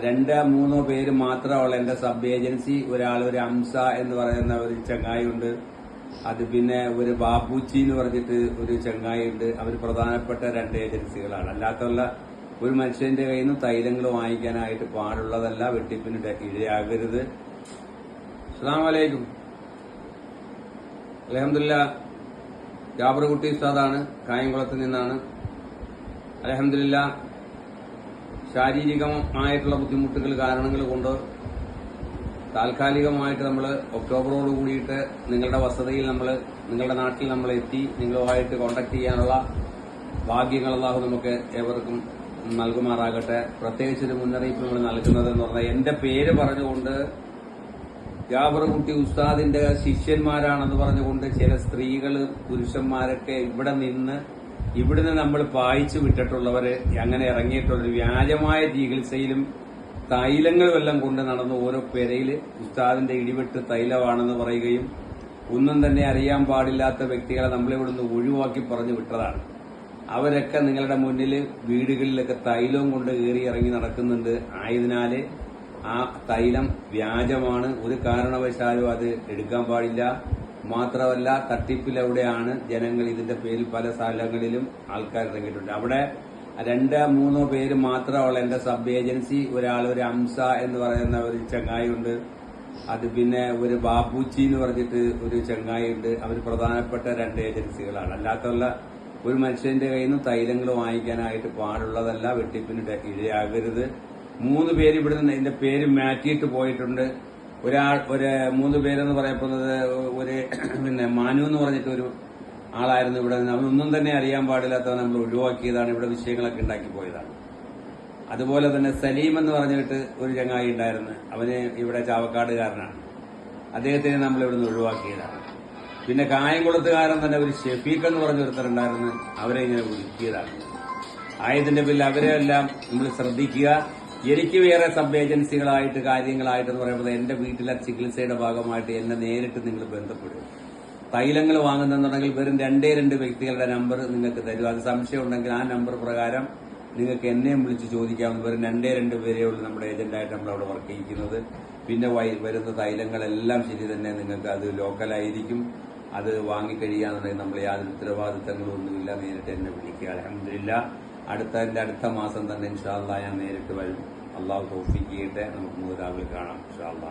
രണ്ട് മൂന്നോ പേര് മാത്രമുള്ള എന്റെ സബ് ഏജൻസി ഒരാൾ ഒരു അംസ എന്ന് പറയുന്ന ഒരു ചങ്ങായി ഉണ്ട്. അത് പിന്നെ ഒരു ബാബുച്ചി എന്ന് പറഞ്ഞിട്ട് ഒരു ചങ്ങായി ഉണ്ട്. അവർ പ്രധാനപ്പെട്ട രണ്ട് ഏജൻസികളാണ്. അല്ലാത്തുള്ള ഒരു മനുഷ്യന്റെ കയ്യിൽ നിന്ന് തൈലങ്ങൾ വാങ്ങിക്കാനായിട്ട് പാടുള്ളതല്ല വെട്ടിപ്പിന് ഇഴയാകരുത്. അസ്സലാമു അസ്സാം വലൈക്കും അലഹമില്ല ജാബർ കുട്ടി ഉസ്താദാണ് കായംകുളത്ത് നിന്നാണ്. അലഹമില്ല ശാരീരികമായിട്ടുള്ള ബുദ്ധിമുട്ടുകൾ കാരണങ്ങൾ കൊണ്ട് താൽക്കാലികമായിട്ട് നമ്മൾ ഒക്ടോബറോട് കൂടിയിട്ട് നിങ്ങളുടെ വസതിയിൽ നമ്മൾ നിങ്ങളുടെ നാട്ടിൽ നമ്മൾ എത്തി നിങ്ങളുമായിട്ട് കോണ്ടാക്ട് ചെയ്യാനുള്ള ഭാഗ്യങ്ങൾ അള്ളാഹു നമുക്ക് ഏവർക്കും നൽകുമാറാകട്ടെ. പ്രത്യേകിച്ച് ഒരു മുന്നറിയിപ്പ് നമ്മൾ നൽകുന്നത് എന്ന് പറഞ്ഞാൽ എന്റെ പേര് പറഞ്ഞുകൊണ്ട് ജാബർകുട്ടി ഉസ്താദിന്റെ ശിഷ്യന്മാരാണെന്ന് പറഞ്ഞുകൊണ്ട് ചില സ്ത്രീകൾ പുരുഷന്മാരൊക്കെ ഇവിടെ നിന്ന് ഇവിടുന്ന് നമ്മൾ പായിച്ചു വിട്ടിട്ടുള്ളവര് അങ്ങനെ ഇറങ്ങിയിട്ടുള്ള വ്യാജമായ ചികിത്സയിലും തൈലങ്ങളുമെല്ലാം കൊണ്ട് നടന്ന് ഓരോ പെരയിൽ ഉസ്താദിന്റെ ഇടിവെട്ട് തൈലമാണെന്ന് പറയുകയും ഒന്നും തന്നെ അറിയാൻ പാടില്ലാത്ത വ്യക്തികളെ നമ്മളിവിടുന്ന് ഒഴിവാക്കി പറഞ്ഞു വിട്ടതാണ്. അവരൊക്കെ നിങ്ങളുടെ മുന്നിൽ വീടുകളിലൊക്കെ തൈലവും കൊണ്ട് കയറി ഇറങ്ങി നടക്കുന്നുണ്ട്. ആയതിനാൽ ആ തൈലം വ്യാജമാണ്. ഒരു കാരണവശാലും അത് എടുക്കാൻ പാടില്ല. മാത്രമല്ല തട്ടിപ്പിലെവിടെയാണ് ജനങ്ങൾ ഇതിന്റെ പേരിൽ പല സ്ഥലങ്ങളിലും ആൾക്കാർ ഇറങ്ങിയിട്ടുണ്ട്. അവിടെ രണ്ട് മൂന്നോ പേര് മാത്രമുള്ള എന്റെ സബ് ഏജൻസി ഒരാൾ ഒരു അംസ എന്ന് പറയുന്ന ഒരു ചങ്ങായി ഉണ്ട്. അത് പിന്നെ ഒരു ബാപ്പൂച്ചി എന്ന് പറഞ്ഞിട്ട് ഒരു ചങ്ങായി ഉണ്ട്. അവർ പ്രധാനപ്പെട്ട രണ്ട് ഏജൻസികളാണ്. അല്ലാത്തുള്ള ഒരു മനുഷ്യന്റെ കയ്യിൽ നിന്ന് തൈലങ്ങൾ വാങ്ങിക്കാനായിട്ട് പാടുള്ളതല്ല വെട്ടിപ്പിന് ഇഴയാകരുത്. മൂന്ന് പേര് ഇവിടെ നിന്ന് ഇതിന്റെ പേര് മാറ്റിയിട്ട് പോയിട്ടുണ്ട്. ഒരാൾ ഒരു മൂന്ന് പേരെന്ന് പറയപ്പെടുന്നത് ഒരു പിന്നെ മാനു എന്ന് പറഞ്ഞിട്ട് ഒരു ആളായിരുന്നു ഇവിടെ നിന്ന്. അവനൊന്നും തന്നെ അറിയാൻ പാടില്ലാത്തവൻ നമ്മൾ ഒഴിവാക്കിയതാണ്. ഇവിടെ വിഷയങ്ങളൊക്കെ ഉണ്ടാക്കി പോയതാണ്. അതുപോലെ തന്നെ സലീം എന്ന് പറഞ്ഞിട്ട് ഒരു ചങ്ങായി ഉണ്ടായിരുന്നു. അവന് ഇവിടെ ചാവക്കാടുകാരനാണ്. അദ്ദേഹത്തിനെ നമ്മൾ ഇവിടുന്ന് ഒഴിവാക്കിയതാണ്. പിന്നെ കായംകുളത്തുകാരൻ തന്നെ ഒരു ഷെഫീഖ് എന്ന് പറഞ്ഞ ഒരുത്തരുണ്ടായിരുന്നു. അവരെ ഇങ്ങനെ വിളിക്കിയതാണ് ആയതിന്റെ പേരിൽ അവരെ എല്ലാം നമ്മൾ ശ്രദ്ധിക്കുക. എനിക്ക് വേറെ സബ് ഏജൻസികളായിട്ട് കാര്യങ്ങളായിട്ട് എന്ന് പറയുമ്പോൾ എന്റെ വീട്ടിലെ ചികിത്സയുടെ ഭാഗമായിട്ട് എന്നെ നേരിട്ട് നിങ്ങൾ ബന്ധപ്പെടും. തൈലങ്ങൾ വാങ്ങുന്നുണ്ടെങ്കിൽ വെറും രണ്ടേ രണ്ട് വ്യക്തികളുടെ നമ്പർ നിങ്ങൾക്ക് തരും. അത് സംശയം ഉണ്ടെങ്കിൽ ആ നമ്പർ പ്രകാരം നിങ്ങൾക്ക് എന്നെയും വിളിച്ച് ചോദിക്കാവുന്ന വെറും രണ്ടേ രണ്ട് പേരേ ഉള്ളൂ നമ്മുടെ ഏജന്റായിട്ട് നമ്മൾ അവിടെ വർക്ക് ചെയ്യിക്കുന്നത്. പിന്നെ വരുന്ന തൈലങ്ങളെല്ലാം ശരി തന്നെ നിങ്ങൾക്ക് അത് ലോക്കലായിരിക്കും അത് വാങ്ങിക്കഴിയാന്നുണ്ടെങ്കിൽ നമ്മൾ യാതൊരു ഉത്തരവാദിത്തങ്ങളും ഒന്നുമില്ല. നേരിട്ട് എന്നെ വിളിക്കുക. അലഹമില്ല അടുത്ത അടുത്ത മാസം തന്നെ ഇൻഷാല്ല ഞാൻ നേരിട്ട് വരും. അള്ളാഹു തോഫിക്ക് നമുക്ക് മുതലാവിൽ കാണാം. ഇൻഷാല്ലാ